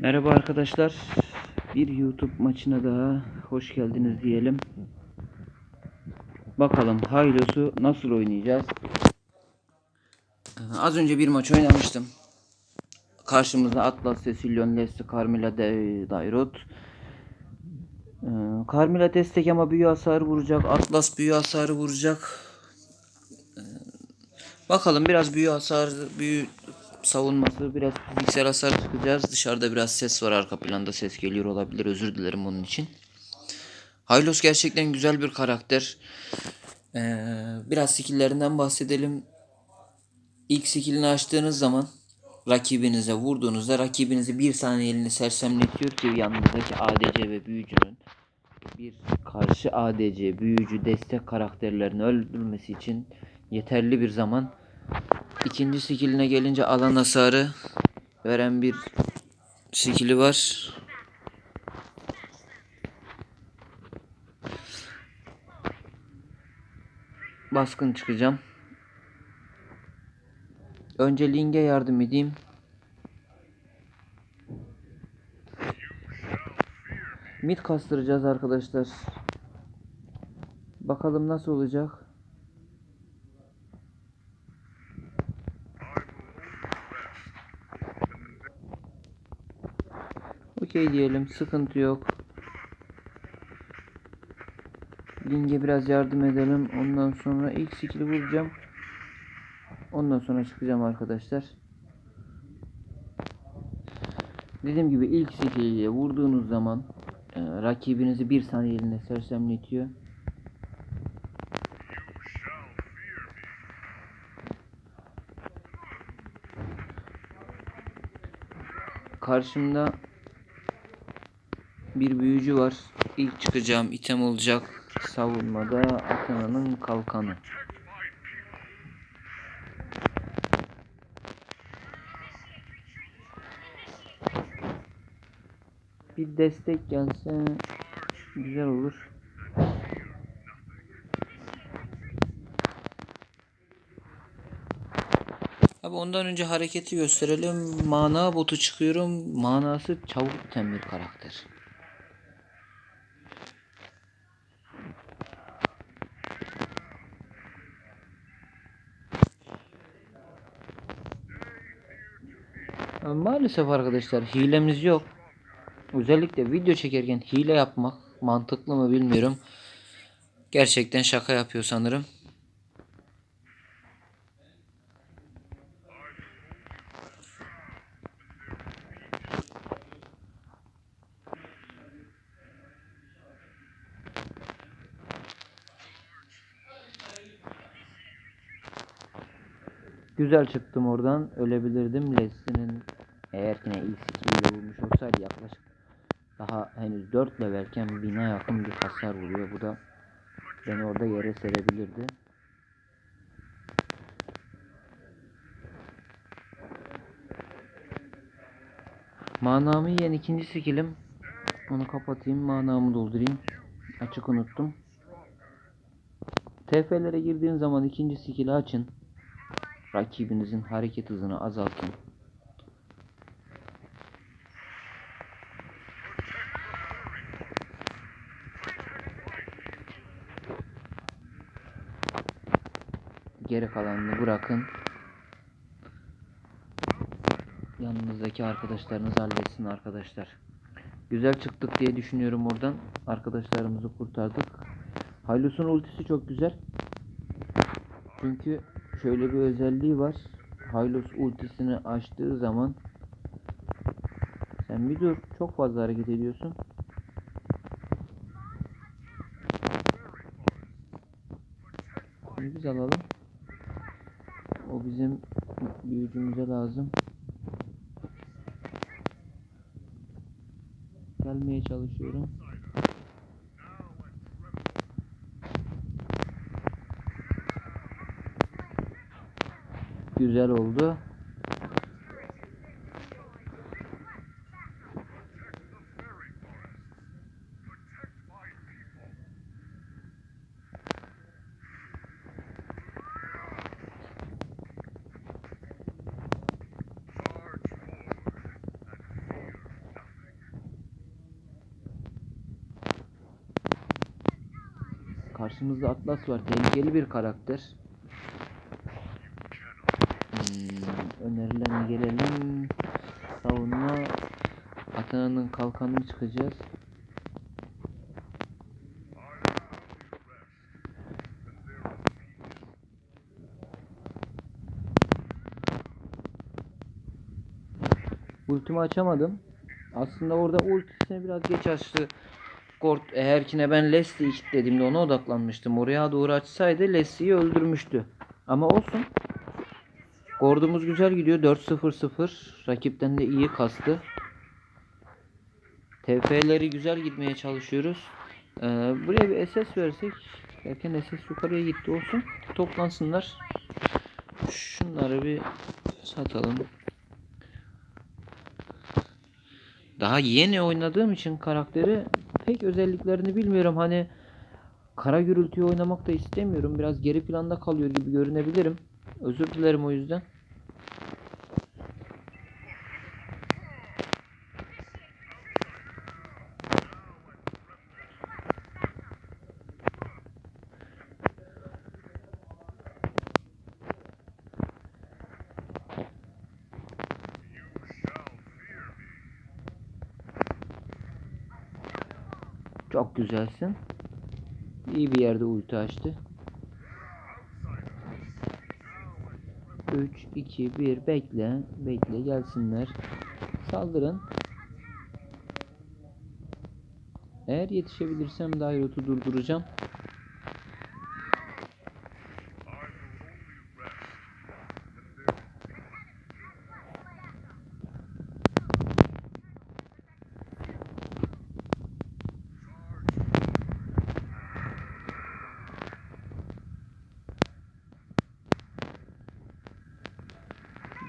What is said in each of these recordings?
Merhaba arkadaşlar. Bir YouTube maçına daha hoş geldiniz diyelim. Bakalım Haylos'u nasıl oynayacağız? Ee, Az önce bir maç oynamıştım. Karşımızda Atlas, Cecilion, Leslie, Carmilla, Dairot. Carmilla destek ama büyü hasarı vuracak. Atlas büyü hasarı vuracak. Ee, Bakalım biraz büyü hasarı, büyü savunması, biraz fiziksel hasar çıkacağız. Dışarıda biraz ses var arka planda ses geliyor olabilir. Özür dilerim onun için. Hylos gerçekten güzel bir karakter. Ee, biraz skill'lerinden bahsedelim. İlk skill'ini açtığınız zaman rakibinize vurduğunuzda rakibinizi bir saniyeliğine sersemletiyor ki yanınızdaki ADC ve büyücünün bir karşı ADC, büyücü, destek karakterlerini öldürmesi için yeterli bir zaman. İkinci skilline gelince alan hasarı veren bir skill'i var. Baskın çıkacağım. Önce Ling'e yardım edeyim. Mid kastıracağız arkadaşlar. Bakalım nasıl olacak. Okey diyelim. Sıkıntı yok. Ling'e biraz yardım edelim. Ondan sonra ilk skill'i vuracağım. Ondan sonra çıkacağım arkadaşlar. Dediğim gibi ilk skill'e vurduğunuz zaman e, rakibinizi bir saniyeliğine sersemletiyor. Karşımda bir büyücü var. İlk çıkacağım item olacak. Savunmada Athena'nın kalkanı. Bir destek gelse güzel olur. Abi ondan önce hareketi gösterelim. Mana botu çıkıyorum. Manası çabuk biten bir karakter. Maalesef arkadaşlar hilemiz yok. Özellikle video çekerken hile yapmak mantıklı mı bilmiyorum. Gerçekten şaka yapıyor sanırım. Güzel çıktım oradan. Ölebilirdim. Leslie'nin eğer ilk skill'le vurmuş olsaydı yaklaşık daha henüz 4 levelken bina yakın bir hasar vuruyor. Bu da beni orada yere serebilirdi. Manamı yiyen ikinci skillim. Onu kapatayım. Manamı doldurayım. Açık unuttum. TF'lere girdiğin zaman ikinci skill'i açın. Rakibinizin hareket hızını azaltın. Geri kalanını bırakın. Yanınızdaki arkadaşlarınız halletsin arkadaşlar. Güzel çıktık diye düşünüyorum oradan. Arkadaşlarımızı kurtardık. Haylus'un ultisi çok güzel. Çünkü şöyle bir özelliği var. Hylos ultisini açtığı zaman sen bir dur çok fazla hareket ediyorsun. Biz alalım. O bizim büyücümüze lazım. Gelmeye çalışıyorum. Güzel oldu. Karşımızda Atlas var. Tehlikeli bir karakter. Hmm, önerilen gelelim. Savunma. Atana'nın kalkanını çıkacağız. Ultimi açamadım. Aslında orada ultisini biraz geç açtı. Gort eğerkine ben Leslie'yi kilitlediğimde ona odaklanmıştım. Oraya doğru açsaydı Leslie'yi öldürmüştü. Ama olsun. Gordumuz güzel gidiyor. 4-0-0. Rakipten de iyi kastı. TF'leri güzel gitmeye çalışıyoruz. Ee, buraya bir SS versek. Erken SS yukarıya gitti olsun. Toplansınlar. Şunları bir satalım. Daha yeni oynadığım için karakteri pek özelliklerini bilmiyorum. Hani kara gürültüyü oynamak da istemiyorum. Biraz geri planda kalıyor gibi görünebilirim. Özür dilerim o yüzden. Çok güzelsin. İyi bir yerde ulti açtı. 3, 2, 1 bekle. Bekle gelsinler. Saldırın. Eğer yetişebilirsem Dairot'u durduracağım.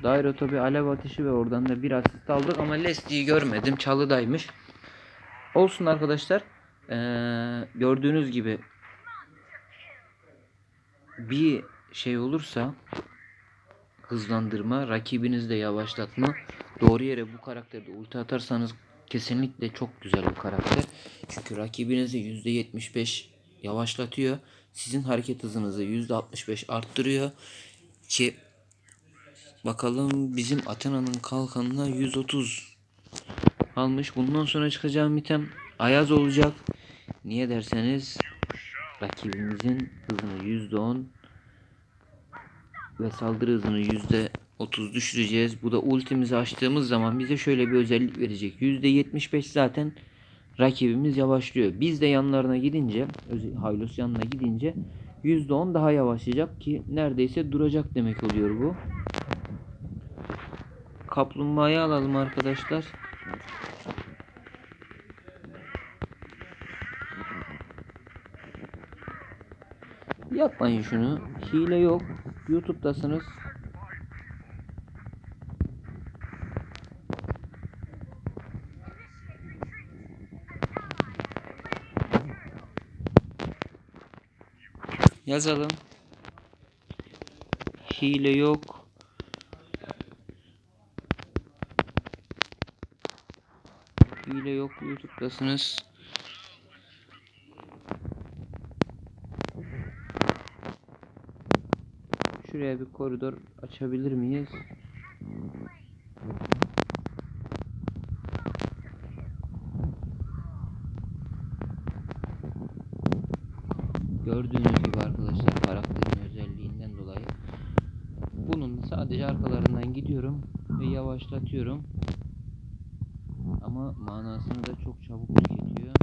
Dairot'a bir alev atışı ve oradan da bir asist aldık ama Leslie'yi görmedim. Çalıdaymış. Olsun arkadaşlar. Ee, gördüğünüz gibi bir şey olursa hızlandırma, rakibiniz de yavaşlatma. Doğru yere bu karakterde ulti atarsanız kesinlikle çok güzel bir karakter. Çünkü rakibinizi %75 yavaşlatıyor. Sizin hareket hızınızı %65 arttırıyor. Ki Bakalım bizim Athena'nın kalkanına 130 almış. Bundan sonra çıkacağım item Ayaz olacak. Niye derseniz rakibimizin hızını %10 ve saldırı hızını %30 düşüreceğiz. Bu da ultimizi açtığımız zaman bize şöyle bir özellik verecek. %75 zaten rakibimiz yavaşlıyor. Biz de yanlarına gidince, Hylos yanına gidince %10 daha yavaşlayacak ki neredeyse duracak demek oluyor bu. Kaplumbağayı alalım arkadaşlar. Yapmayın şunu. Hile yok. YouTube'dasınız. Yazalım. Hile yok. Hile YouTube'dasınız. Şuraya bir koridor açabilir miyiz? Gördüğünüz gibi arkadaşlar karakterin özelliğinden dolayı bunun sadece arkalarından gidiyorum ve yavaşlatıyorum. Ama manasını da çok çabuk tüketiyor.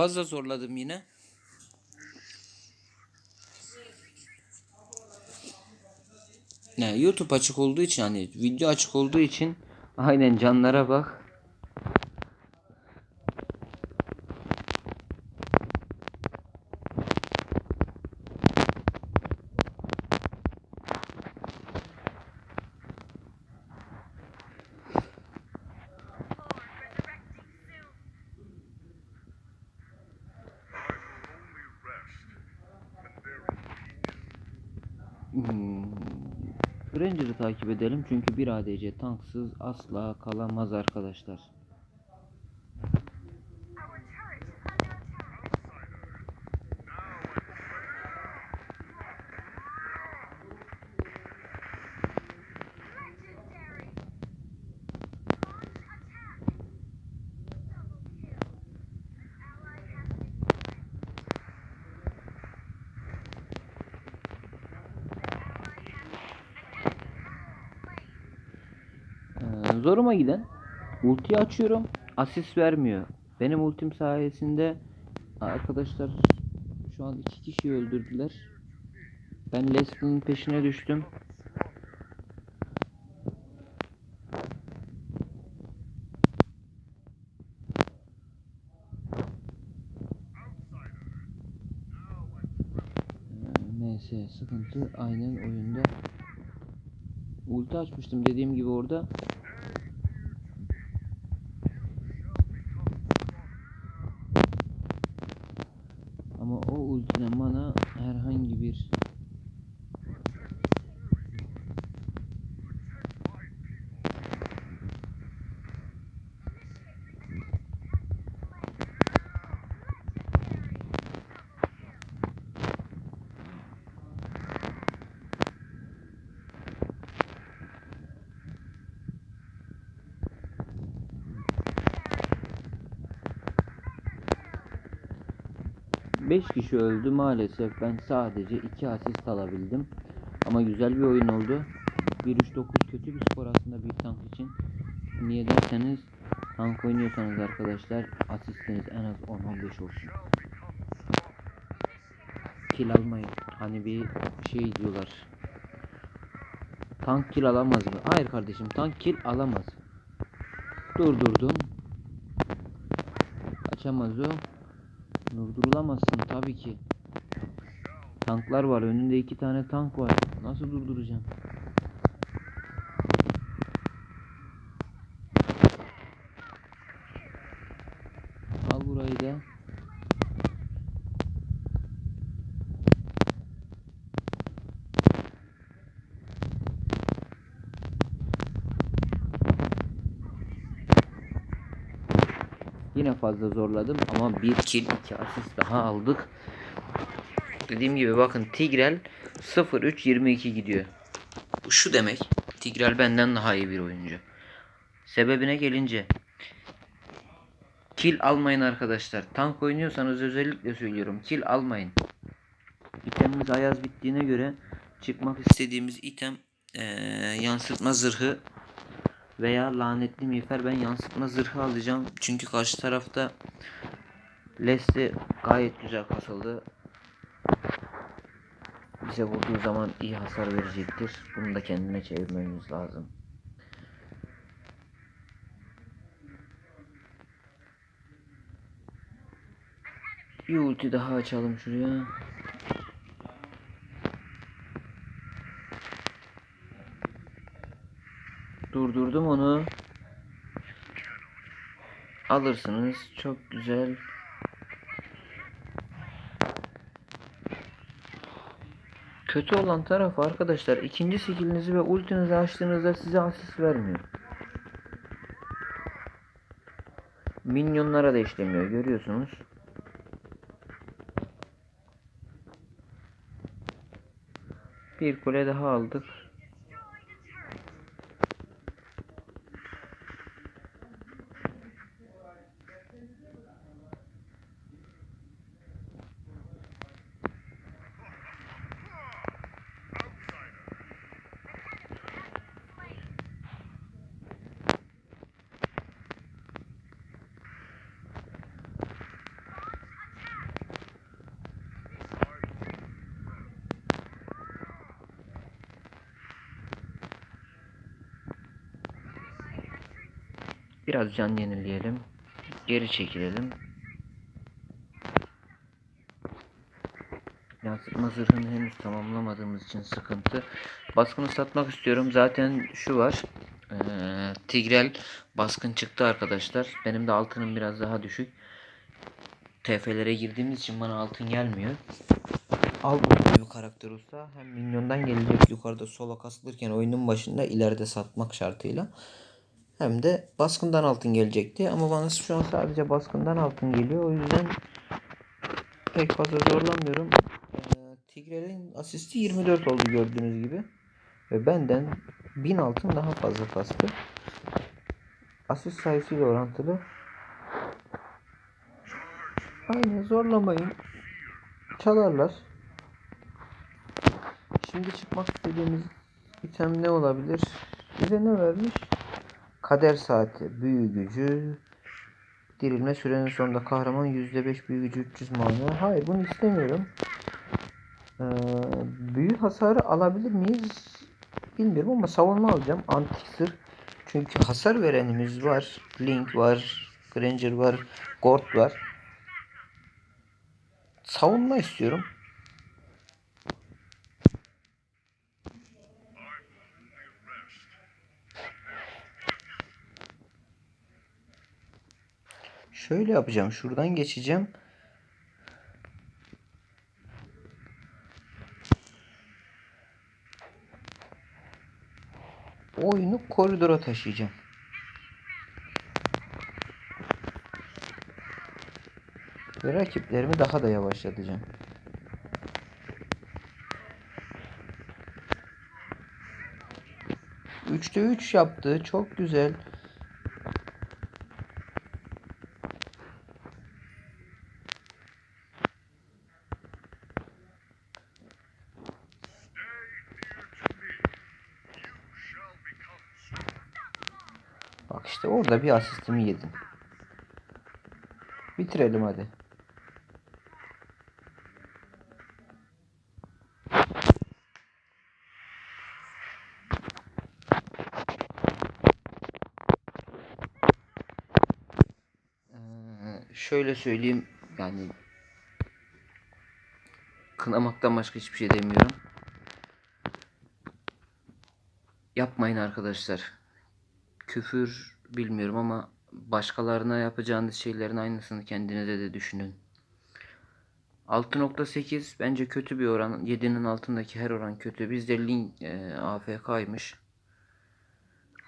Fazla zorladım yine. Ne YouTube açık olduğu için hani video açık olduğu için aynen canlara bak. Ranger'ı takip edelim çünkü bir ADC tanksız asla kalamaz arkadaşlar. Zoruma giden ultiyi açıyorum asist vermiyor. Benim ultim sayesinde arkadaşlar şu an iki kişiyi öldürdüler. Ben Leslie'nin peşine düştüm. Ee, Neyse sıkıntı aynen oyunda. Ulti açmıştım dediğim gibi orada. 5 kişi öldü maalesef ben sadece 2 asist alabildim. Ama güzel bir oyun oldu. 1-3-9 kötü bir skor aslında bir tank için. Niye derseniz tank oynuyorsanız arkadaşlar asistiniz en az 10-15 olsun. Kill almayın. Hani bir şey diyorlar. Tank kill alamaz mı? Hayır kardeşim tank kill alamaz. Durdurdum. Açamaz o. Durdurulamazsın tabii ki. Tanklar var. Önünde iki tane tank var. Nasıl durduracağım? Al burayı da. Yine fazla zorladım ama bir kill iki asist daha aldık. Dediğim gibi bakın Tigrel 0-3-22 gidiyor. Bu şu demek. Tigrel benden daha iyi bir oyuncu. Sebebine gelince kill almayın arkadaşlar. Tank oynuyorsanız özellikle söylüyorum. Kill almayın. İtemimiz ayaz bittiğine göre çıkmak istediğimiz item eee, yansıtma zırhı veya lanetli miğfer ben yansıtma zırhı alacağım. Çünkü karşı tarafta Leslie gayet güzel kasıldı. Bize vurduğu zaman iyi hasar verecektir. Bunu da kendine çevirmemiz lazım. Bir ulti daha açalım şuraya. Durdurdum onu. Alırsınız. Çok güzel. Kötü olan taraf arkadaşlar ikinci skillinizi ve ultinizi açtığınızda size asist vermiyor. Minyonlara da işlemiyor görüyorsunuz. Bir kule daha aldık. Biraz can yenileyelim. Geri çekilelim. Yansıtma zırhını henüz tamamlamadığımız için sıkıntı. Baskını satmak istiyorum. Zaten şu var. Eee Tigrel baskın çıktı arkadaşlar. Benim de altınım biraz daha düşük. TF'lere girdiğimiz için bana altın gelmiyor. Al bir karakter olsa hem minyondan gelecek yukarıda sola kasılırken oyunun başında ileride satmak şartıyla hem de baskından altın gelecekti ama bana şu an sadece baskından altın geliyor o yüzden pek fazla zorlanmıyorum. Ee, Tigre'nin asisti 24 oldu gördüğünüz gibi ve benden 1000 altın daha fazla kastı. Asist sayısıyla orantılı. Aynen zorlamayın. Çalarlar. Şimdi çıkmak istediğimiz item ne olabilir? Bize ne vermiş? Kader saati, büyü gücü, dirilme sürenin sonunda kahraman %5 büyü gücü 300 mana. Hayır bunu istemiyorum. Ee, büyü hasarı alabilir miyiz? Bilmiyorum ama savunma alacağım. Antik sır. Çünkü hasar verenimiz var. Link var. Granger var. Gord var. Savunma istiyorum. Şöyle yapacağım. Şuradan geçeceğim. Oyunu koridora taşıyacağım. Ve rakiplerimi daha da yavaşlatacağım. Üçte üç yaptı. Çok güzel. Bak işte orada bir asistimi yedim. Bitirelim hadi. Ee, şöyle söyleyeyim yani kınamaktan başka hiçbir şey demiyorum. Yapmayın arkadaşlar. Küfür bilmiyorum ama başkalarına yapacağınız şeylerin aynısını kendinize de düşünün. 6.8 bence kötü bir oran. 7'nin altındaki her oran kötü. Bizde link e, AFK'ymış.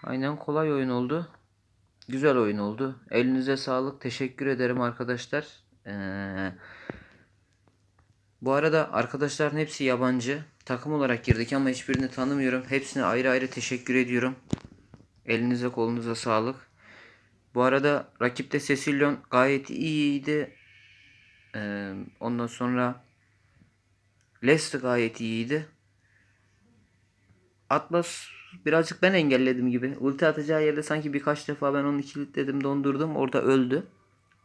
Aynen kolay oyun oldu. Güzel oyun oldu. Elinize sağlık. Teşekkür ederim arkadaşlar. Ee, bu arada arkadaşların hepsi yabancı. Takım olarak girdik ama hiçbirini tanımıyorum. Hepsine ayrı ayrı teşekkür ediyorum. Elinize kolunuza sağlık. Bu arada rakipte Cecilion gayet iyiydi. Ee, ondan sonra Leicester gayet iyiydi. Atlas birazcık ben engelledim gibi. Ulti atacağı yerde sanki birkaç defa ben onu kilitledim dondurdum. Orada öldü.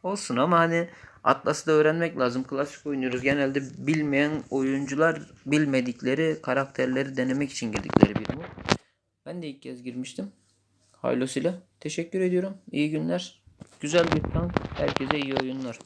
Olsun ama hani Atlas'ı da öğrenmek lazım. Klasik oynuyoruz. Genelde bilmeyen oyuncular bilmedikleri karakterleri denemek için girdikleri bir bu. Ben de ilk kez girmiştim. Haylos ile. Teşekkür ediyorum. İyi günler. Güzel bir tank. Herkese iyi oyunlar.